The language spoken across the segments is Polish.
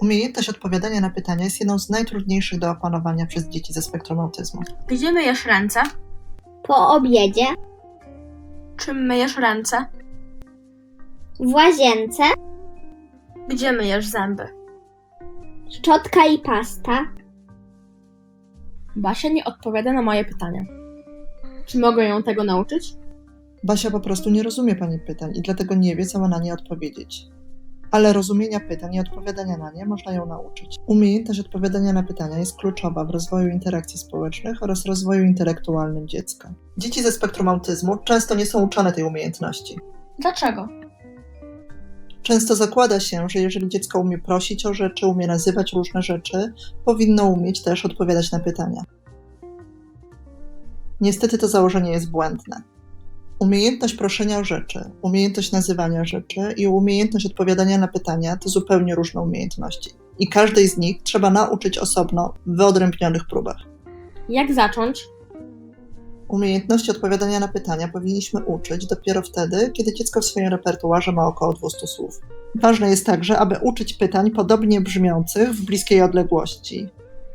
Umiejętność odpowiadania na pytania jest jedną z najtrudniejszych do opanowania przez dzieci ze spektrum autyzmu. Gdzie myjesz ręce? Po obiedzie. Czym myjesz ręce? W łazience. Gdzie myjesz zęby? Szczotka i pasta. Basia nie odpowiada na moje pytania. Czy mogę ją tego nauczyć? Basia po prostu nie rozumie Pani pytań i dlatego nie wie, co ma na nie odpowiedzieć. Ale rozumienia pytań i odpowiadania na nie można ją nauczyć. Umiejętność odpowiadania na pytania jest kluczowa w rozwoju interakcji społecznych oraz rozwoju intelektualnym dziecka. Dzieci ze spektrum autyzmu często nie są uczone tej umiejętności. Dlaczego? Często zakłada się, że jeżeli dziecko umie prosić o rzeczy, umie nazywać różne rzeczy, powinno umieć też odpowiadać na pytania. Niestety to założenie jest błędne. Umiejętność proszenia o rzeczy, umiejętność nazywania rzeczy i umiejętność odpowiadania na pytania to zupełnie różne umiejętności. I każdej z nich trzeba nauczyć osobno w wyodrębnionych próbach. Jak zacząć? Umiejętności odpowiadania na pytania powinniśmy uczyć dopiero wtedy, kiedy dziecko w swoim repertuarze ma około 200 słów. Ważne jest także, aby uczyć pytań podobnie brzmiących w bliskiej odległości.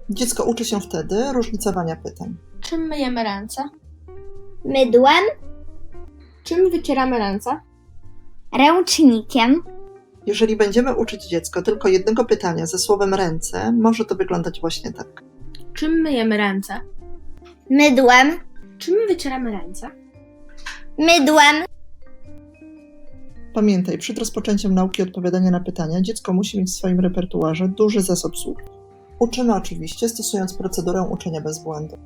Dziecko uczy się wtedy różnicowania pytań. Czym myjemy ręce? Mydłem. Czym wycieramy ręce? Ręcznikiem. Jeżeli będziemy uczyć dziecko tylko jednego pytania ze słowem ręce, może to wyglądać właśnie tak. Czym myjemy ręce? Mydłem. Czym wycieramy ręce? Mydłem. Pamiętaj, przed rozpoczęciem nauki odpowiadania na pytania dziecko musi mieć w swoim repertuarze duży zasób słów. Uczymy oczywiście stosując procedurę uczenia bez błędu.